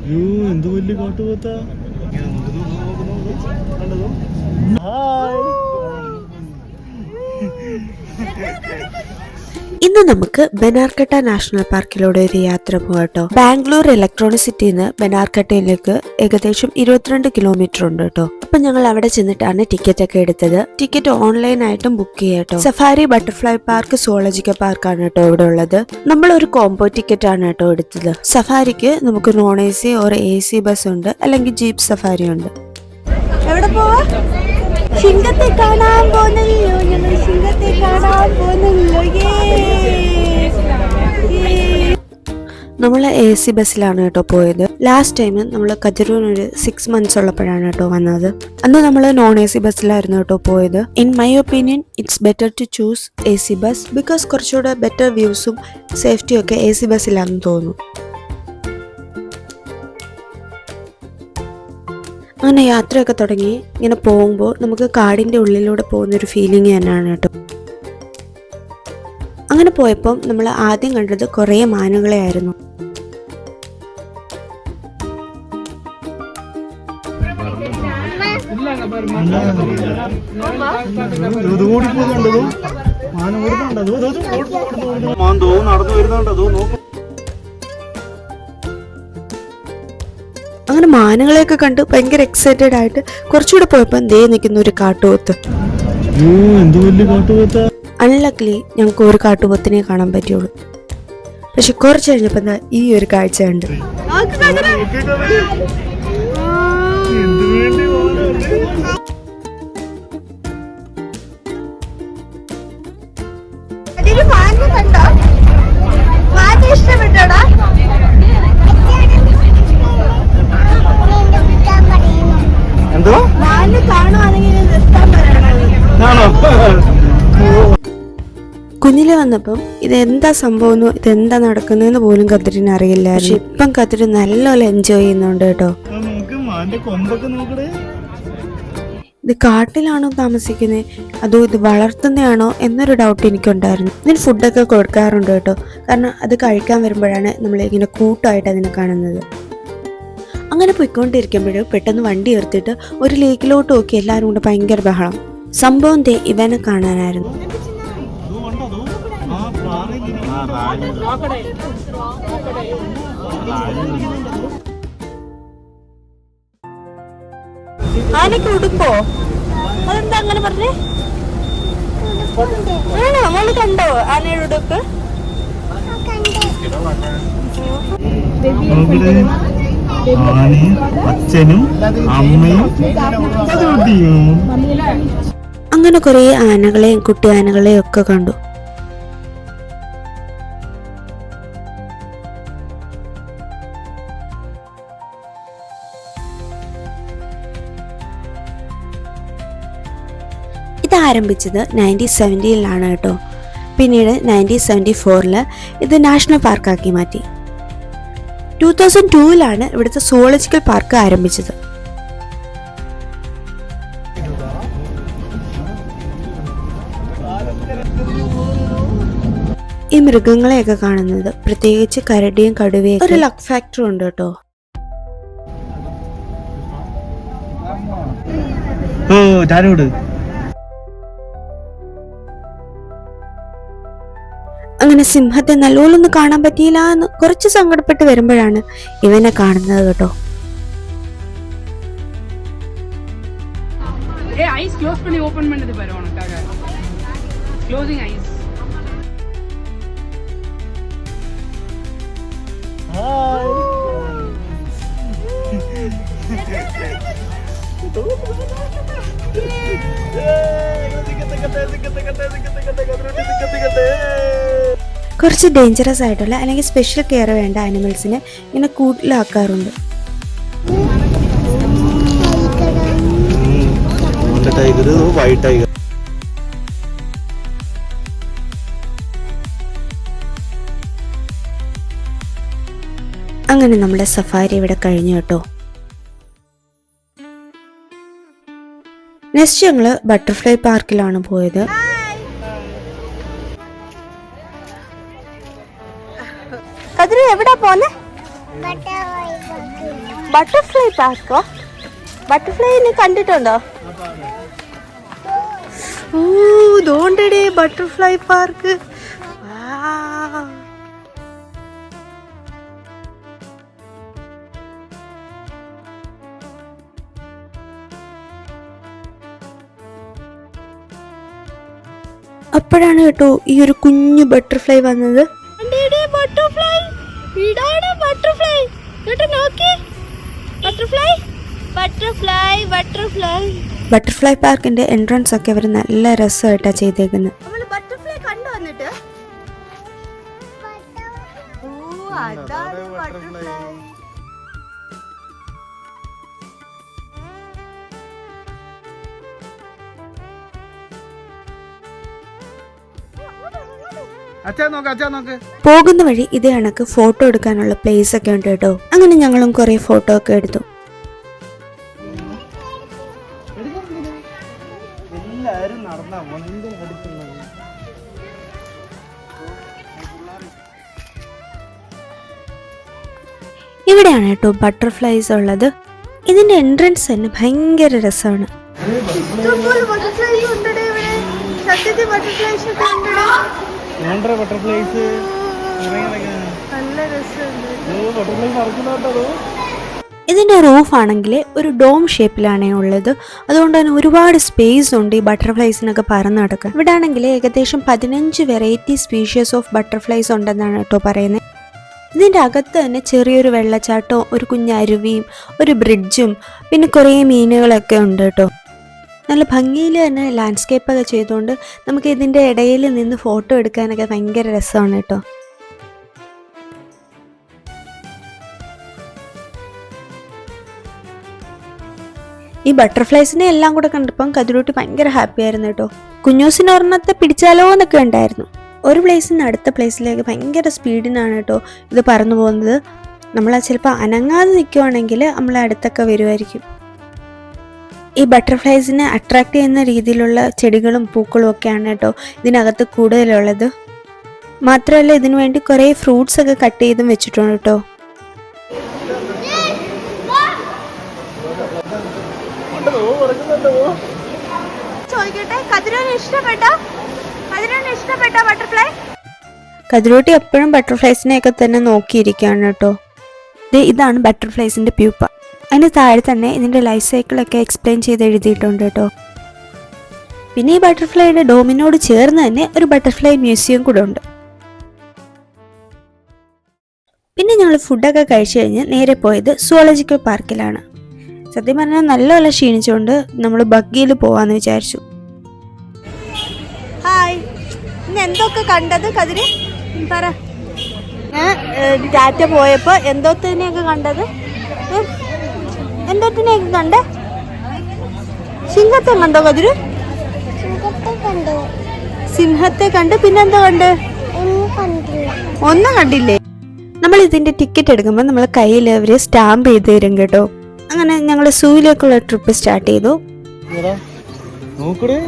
അയ്യോ എന്ത് വലിയ കാട്ടുപോത്താ? ഇന്ന് നമുക്ക് ബനാർഘട്ട നാഷണൽ പാർക്കിലൂടെ ഒരു യാത്ര പോകട്ടോ ബാംഗ്ലൂർ ഇലക്ട്രോണിസിറ്റിയിൽ നിന്ന് ബനാർഘട്ടയിലേക്ക് ഏകദേശം ഇരുപത്തിരണ്ട് കിലോമീറ്റർ ഉണ്ട് കേട്ടോ. അപ്പൊ ഞങ്ങൾ അവിടെ ചെന്നിട്ടാണ് ടിക്കറ്റ് ഒക്കെ എടുത്തത്. ടിക്കറ്റ് ഓൺലൈൻ ആയിട്ടും ബുക്ക് ചെയ്യാട്ടോ സഫാരി ബട്ടർഫ്ലൈ പാർക്ക് സുവോളജിക്കൽ പാർക്കാണ് കേട്ടോ ഇവിടെ ഉള്ളത്. നമ്മൾ ഒരു കോംബോ ടിക്കറ്റ് ആണ് കേട്ടോ എടുത്തത്. സഫാരിക്ക് നമുക്ക് non A C or A C bus ഉണ്ട് അല്ലെങ്കിൽ ജീപ്പ് സഫാരി ഉണ്ട്. എവിടെ പോവാ? സിംഹത്തെ കാണാൻ സിംഹത്തെ നമ്മൾ എ സി ബസ്സിലാണ് കേട്ടോ പോയത്. ലാസ്റ്റ് ടൈം നമ്മൾ കതിരൂർ ഒരു സിക്സ് മന്ത്സ് ഉള്ളപ്പോഴാണ് കേട്ടോ വന്നത്. അന്ന് നമ്മൾ നോൺ എ സി ബസ്സിലായിരുന്നു കേട്ടോ പോയത്. In my opinion it's better to choose A C bus because കുറച്ചുകൂടെ ബെറ്റർ വ്യൂസും സേഫ്റ്റിയും ഒക്കെ എ സി ബസ്സിലാണെന്ന് തോന്നുന്നു അങ്ങനെ യാത്രയൊക്കെ തുടങ്ങി. ഇങ്ങനെ പോകുമ്പോൾ നമുക്ക് കാടിന്റെ ഉള്ളിലൂടെ പോകുന്നൊരു ഫീലിംഗ് തന്നെയാണ് കേട്ടോ. അങ്ങനെ പോയപ്പോൾ നമ്മൾ ആദ്യം കണ്ടത് കുറേ മാനുകളെ ആയിരുന്നു അങ്ങനെ മാനുകളെയൊക്കെ കണ്ട് ഭയങ്കര എക്സൈറ്റഡ് ആയിട്ട് കുറച്ചുകൂടെ പോയപ്പോൾ ദേ നിൽക്കുന്ന ഒരു കാട്ടുപോത്ത്. എന്ത് വലിയ കാട്ടുപോത്താ? അൺലക്ലി ഞങ്ങൾക്ക് ഒരു കാട്ടുപോത്തിനെ കാണാൻ പറ്റുള്ളൂ പക്ഷെ കുറച്ച് കഴിഞ്ഞപ്പോൾ ഈ ഒരു കാഴ്ച ഉണ്ട് എന്ത് കാണുവാണെങ്കിൽ നിർത്താൻ പറയണം. ആണോ കുഞ്ഞിലെ വന്നപ്പം ഇതെന്താ എന്താ സംഭവം ഇതെന്താ നടക്കുന്നതെന്ന് പോലും കത്തിരിന് അറിയില്ലായിരുന്നു. ഇപ്പം കത്തിരി നല്ലപോലെ എൻജോയ് ചെയ്യുന്നുണ്ട് കേട്ടോ. ഇത് കാട്ടിലാണോ താമസിക്കുന്നത് അതോ ഇത് വളർത്തുന്നതാണോ എന്നൊരു ഡൗട്ട് എനിക്കുണ്ടായിരുന്നു. ഇതിന് ഫുഡൊക്കെ കൊടുക്കാറുണ്ട് കേട്ടോ. കാരണം അത് കഴിക്കാൻ വരുമ്പോഴാണ് നമ്മൾ ഇങ്ങനെ കൂട്ടമായിട്ട് അതിനെ കാണുന്നത്. അങ്ങനെ പോയിക്കൊണ്ടിരിക്കുമ്പോൾ പെട്ടെന്ന് വണ്ടി നിർത്തിയിട്ട് ഒരു ലേക്കിലോട്ട് നോക്കി എല്ലാവരും കൂടെ ഭയങ്കര ബഹളം. സംഭവം ദേ ഇവനെ കാണാനായിരുന്നു. റാണി. ആനയ്ക്ക് ഉടുപ്പോ? അതെന്താ അങ്ങനെ പറഞ്ഞേ? ആണോ? മോൾ കണ്ടോ ആനയുടെ ഉടുപ്പ്? ആനയും അച്ഛനും അമ്മയും അങ്ങനെ കുറേ ആനകളെയും കുട്ടി ആനകളെയും ഒക്കെ കണ്ടു. ആരംഭിച്ചത് നയന്റീൻ സെവന്റിയിലാണ് കേട്ടോ. പിന്നീട് നയന്റീൻ സെവന്റി ഫോറിൽ ഇത് നാഷണൽ പാർക്കാക്കി മാറ്റി. ടൂ തൗസൻഡ് ടൂവിലാണ് ഇവിടുത്തെ സുവോളജിക്കൽ പാർക്ക് ആരംഭിച്ചത്. ഈ മൃഗങ്ങളെയൊക്കെ കാണുന്നത് പ്രത്യേകിച്ച് കരടിയും കടുവയും ഒരു ലക്ക് ഫാക്ടർ ഉണ്ട് കേട്ടോ. ഓ ചാരോട് അങ്ങനെ സിംഹത്തെ നല്ലോലൊന്നും കാണാൻ പറ്റിയില്ല എന്ന് കുറച്ച് സങ്കടപ്പെട്ട് വരുമ്പോഴാണ് ഇവനെ കാണുന്നത് കേട്ടോ ஏ ஐஸ் க்ளோஸ் பண்ணி ஓபன் பண்ணது பாரு உனக்காக க்ளோசிங் ஐஸ் കുറച്ച് ഡേഞ്ചറസ് ആയിട്ടുള്ള അല്ലെങ്കിൽ സ്പെഷ്യൽ കെയർ വേണ്ട ആനിമൽസിനെ ഇങ്ങനെ കൂട്ടിലാക്കാറുണ്ട് ടൈഗർ വൈറ്റ് ടൈഗർ അങ്ങനെ നമ്മുടെ സഫാരി ഇവിടെ കഴിഞ്ഞു കേട്ടോ. നെക്സ്റ്റ് ഞങ്ങൾ ബട്ടർഫ്ലൈ പാർക്കിലാണ് പോയത്. പോന്നെ? ബട്ടർഫ്ലൈ പാർക്കോ ബട്ടർഫ്ലൈ നീ കണ്ടിട്ടുണ്ടോ? ഓ ദോണ്ടടേ ബട്ടർഫ്ലൈ പാർക്ക് അപ്പോഴാണ് കേട്ടോ ഈ ഒരു കുഞ്ഞു ബട്ടർഫ്ലൈ വന്നത് ബട്ടർഫ്ലൈ ഇതാണ് ബട്ടർഫ്ലൈ ഇങ്ങോട്ട് നോക്കി ബട്ടർഫ്ലൈ ബട്ടർഫ്ലൈ ബട്ടർഫ്ലൈ ബട്ടർഫ്ലൈ പാർക്കിന്റെ എൻട്രൻസ് ഒക്കെ അവർ നല്ല രസമായിട്ടാണ് ചെയ്തേക്കുന്നത് നമ്മൾ ബട്ടർഫ്ലൈ കണ്ടു വന്നിട്ട്. ഓ അതാണ് ബട്ടർഫ്ലൈ പോകുന്ന വഴി ഇതേ കണക്ക് ഫോട്ടോ എടുക്കാനുള്ള പ്ലേസ് ഒക്കെ ഉണ്ട് കേട്ടോ. അങ്ങനെ ഞങ്ങളും കുറെ ഫോട്ടോ ഒക്കെ എടുത്തു. എല്ലാരും നടന്നാ വണ്ടി അടുത്തുള്ളത് ഇവിടെയാണ് കേട്ടോ ബട്ടർഫ്ലൈസ് ഉള്ളത്. ഇതിന്റെ എൻട്രൻസ് തന്നെ ഭയങ്കര രസമാണ്. ബട്ടർഫ്ലൈസ് നല്ല രസമുണ്ട്. ബട്ടർഫ്ലൈ ഇതിന്റെ റൂഫ് ആണെങ്കിൽ ഒരു ഡോം ഷേപ്പിലാണ് ഉള്ളത്. അതുകൊണ്ട് തന്നെ ഒരുപാട് സ്പേസ് ഉണ്ട് ഈ ബട്ടർഫ്ലൈസിനൊക്കെ പറന്ന് നടക്കാൻ. ഇവിടെ ആണെങ്കിൽ ഏകദേശം പതിനഞ്ച് വെറൈറ്റി സ്പീഷീസ് ഓഫ് ബട്ടർഫ്ലൈസ് ഉണ്ടെന്നാണ് കേട്ടോ പറയുന്നത്. ഇതിന്റെ അകത്ത് തന്നെ ചെറിയൊരു വെള്ളച്ചാട്ടവും ഒരു കുഞ്ഞരുവിയും ഒരു ബ്രിഡ്ജും പിന്നെ കുറേ മീനുകളൊക്കെ ഉണ്ട് കേട്ടോ. നല്ല ഭംഗിയിൽ തന്നെ ലാൻഡ്സ്കേപ്പ് ഒക്കെ ചെയ്തുകൊണ്ട് നമുക്ക് ഇതിന്റെ ഇടയിൽ നിന്ന് ഫോട്ടോ എടുക്കാനൊക്കെ ഭയങ്കര രസമാണ് കേട്ടോ. ഈ ബട്ടർഫ്ലൈസിനെ എല്ലാം കൂടെ കണ്ടപ്പം കതിരൂട്ടി ഭയങ്കര ഹാപ്പി ആയിരുന്നു കേട്ടോ. കുഞ്ഞൂസിന് ഒരെണ്ണത്തെ പിടിച്ചാലോ എന്നൊക്കെ ഉണ്ടായിരുന്നു. ഒരു പ്ലേസിൽ നിന്ന് അടുത്ത പ്ലേസിലേക്ക് ഭയങ്കര സ്പീഡിനാണ് കേട്ടോ ഇത് പറന്നു പോകുന്നത്. നമ്മൾ ചിലപ്പോൾ അനങ്ങാതെ നിൽക്കുവാണെങ്കിൽ നമ്മൾ അടുത്തൊക്കെ വരുമായിരിക്കും ഈ ബട്ടർഫ്ലൈസിനെ അട്രാക്ട് ചെയ്യുന്ന രീതിയിലുള്ള ചെടികളും പൂക്കളും ഒക്കെയാണ് കേട്ടോ ഇതിനകത്ത് കൂടുതലുള്ളത്. മാത്രമല്ല ഇതിനു വേണ്ടി കുറേ ഫ്രൂട്ട്സ് ഒക്കെ കട്ട് ചെയ്തും വെച്ചിട്ടുണ്ട് കേട്ടോ. ചോദിക്കട്ടെ കതിരോന് ഇഷ്ടപ്പെട്ട? കതിരോന് ഇഷ്ടപ്പെട്ട ബട്ടർഫ്ലൈ? കതിരോട്ടി എപ്പോഴും ബട്ടർഫ്ലൈസിനെയൊക്കെ തന്നെ നോക്കിയിരിക്കുകയാണ് കേട്ടോ. ദേ ഇതാണ് ബട്ടർഫ്ലൈസിന്റെ പ്യൂപ്പ. അതിന് താഴെ തന്നെ ഇതിന്റെ ലൈഫ് സൈക്കിൾ ഒക്കെ എക്സ്പ്ലെയിൻ ചെയ്ത് എഴുതിയിട്ടുണ്ട് കേട്ടോ. പിന്നെ ഈ ബട്ടർഫ്ലൈയുടെ ഡോമിനോട് ചേർന്ന് തന്നെ ഒരു ബട്ടർഫ്ലൈ മ്യൂസിയം കൂടെ ഉണ്ട്. പിന്നെ ഞങ്ങൾ ഫുഡൊക്കെ കഴിച്ചു കഴിഞ്ഞ് നേരെ പോയത് സുവോളജിക്കൽ പാർക്കിലാണ് സത്യം പറഞ്ഞാൽ നല്ലപോലെ ക്ഷീണിച്ചുകൊണ്ട് നമ്മൾ ബഗ്ഗിയിൽ പോവാന്ന് വിചാരിച്ചു. ഹായ്. ഇന്ന് എന്തൊക്കെ കണ്ടത് കതിര്? പറ. ഞാൻ ടാറ്റ പോയപ്പോ എന്തോത്തിനെയൊക്കെ കണ്ടത്? എന്തോത്തിനെയൊക്കെ കണ്ട? സിംഹത്തെ കണ്ടോ കതിര്? സിംഹത്തെ കണ്ട്. പിന്നെന്താ കണ്ട്. ഒന്നും കണ്ടില്ലേ. നമ്മൾ ഇതിന്റെ ടിക്കറ്റ് എടുക്കുമ്പോൾ നമ്മൾ കയ്യിൽ അവർ സ്റ്റാമ്പ് ചെയ്ത് തരും കേട്ടോ. അങ്ങനെ ഞങ്ങൾ സൂയിലേക്കുള്ള ട്രിപ്പ് സ്റ്റാർട്ട് ചെയ്തു. ഓരോരോ സ്ഥലത്ത്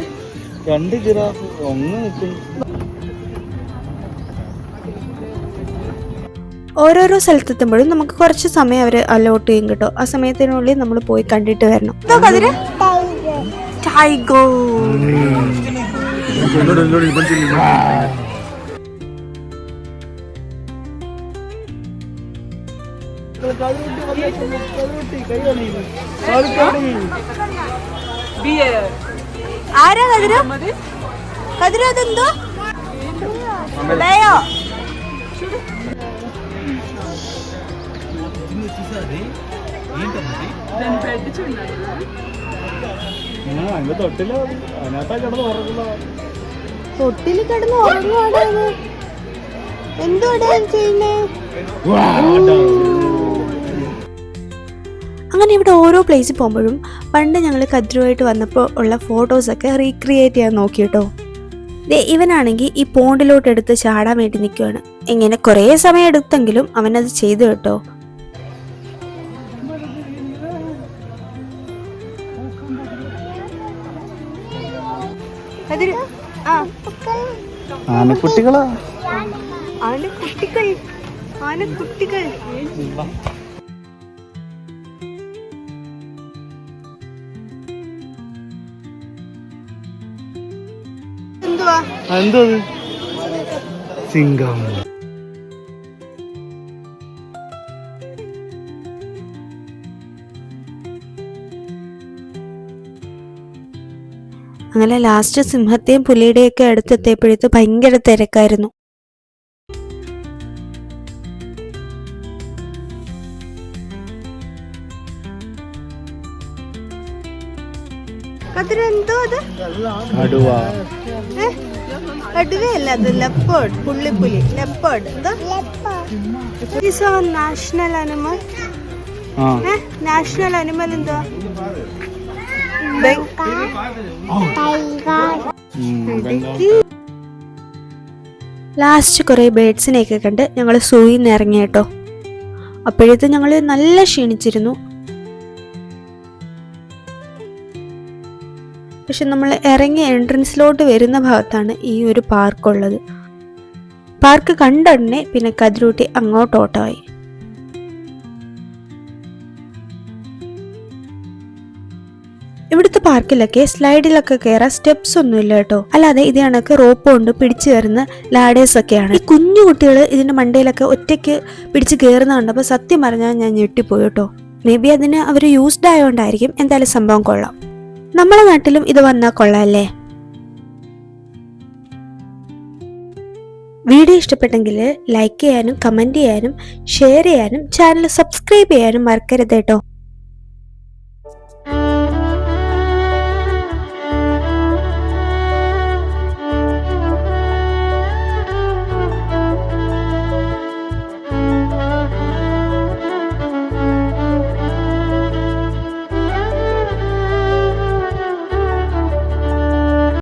രണ്ട് ജിറാഫ് ഒന്ന് നിൽക്കുന്നു ഓരോരോ സ്ഥലത്തെത്തുമ്പോഴും നമുക്ക് കുറച്ച് സമയം അവർ അലോട്ട് ചെയ്യും കേട്ടോ. ആ സമയത്തിനുള്ളിൽ നമ്മൾ പോയി കണ്ടിട്ട് വരണം. ടൈഗോ ആരാ കതിര്? കതിര് അതെന്തോ? ലയോ? തൊട്ടിൽ കിടന്ന് ഉറങ്ങുവാണ് എന്തുവാടാ ചെയ്യുന്നേ? അങ്ങനെ ഇവിടെ ഓരോ പ്ലേസിൽ പോകുമ്പോഴും പണ്ട് ഞങ്ങൾ കദ്രുവായിട്ട് വന്നപ്പോൾ ഉള്ള ഫോട്ടോസൊക്കെ റീക്രിയേറ്റ് ചെയ്യാൻ നോക്കി കേട്ടോ ദേ ഇവനാണെങ്കിൽ ഈ പോണ്ടിലോട്ട് എടുത്ത് ചാടാൻ വേണ്ടി നിൽക്കുകയാണ് ഇങ്ങനെ കുറേ സമയം എടുത്തെങ്കിലും അവനത് ചെയ്തു കേട്ടോ. ആനക്കുട്ടികൾ ആനക്കുട്ടികൾ ആനക്കുട്ടികളാ? ആണ് കുട്ടികൾ ആനക്കുട്ടികൾ. എന്തോ സിംഗം. അങ്ങനെ ലാസ്റ്റ് സിംഹത്തെയും പുലിയുടെയൊക്കെ അടുത്തെത്തിയപ്പോഴത്തെ ഭയങ്കര തിരക്കായിരുന്നു. അതിന് എന്തോ അത്? കടുവ? കടുവയല്ല അത് leopard പുള്ളിപ്പുലി leopard national animal national animal എന്താ? ലാസ്റ്റ് കുറേ ബേഡ്സിനെയൊക്കെ കണ്ട് ഞങ്ങൾ സൂയിൽ നിന്ന് ഇറങ്ങി കേട്ടോ അപ്പോഴത്തെ ഞങ്ങൾ നല്ല ക്ഷീണിച്ചിരുന്നു. പക്ഷെ നമ്മൾ ഇറങ്ങി എൻട്രൻസിലോട്ട് വരുന്ന ഭാഗത്താണ് ഈ ഒരു പാർക്കുള്ളത്. പാർക്ക് കണ്ട ഉടനെ പിന്നെ കതിരൂട്ടി അങ്ങോട്ട് ഓട്ടമായി. ഇവിടുത്തെ പാർക്കിലൊക്കെ സ്ലൈഡിലൊക്കെ കയറാൻ സ്റ്റെപ്സ് ഒന്നുമില്ല കേട്ടോ. അല്ലാതെ ഇത് കണക്ക് റോപ്പ് കൊണ്ട് പിടിച്ചു കയറുന്ന ലാഡേഴ്സ് ഒക്കെയാണ് ഈ കുഞ്ഞു കുട്ടികൾ ഇതിന്റെ മണ്ടയിലൊക്കെ ഒറ്റയ്ക്ക് പിടിച്ച് കയറുന്ന കണ്ടപ്പോൾ സത്യം പറഞ്ഞാൽ ഞാൻ ഞെട്ടിപ്പോയി കേട്ടോ. മേ ബി അതിന് അവർ യൂസ്ഡ് ആയതുകൊണ്ടായിരിക്കും എന്തായാലും സംഭവം കൊള്ളാം. നമ്മളെ നാട്ടിലും ഇത് വന്നാൽ കൊള്ളാല്ലേ? വീഡിയോ ഇഷ്ടപ്പെട്ടെങ്കിൽ ലൈക്ക് ചെയ്യാനും കമന്റ് ചെയ്യാനും ഷെയർ ചെയ്യാനും ചാനൽ സബ്സ്ക്രൈബ് ചെയ്യാനും മറക്കരുത് കേട്ടോ.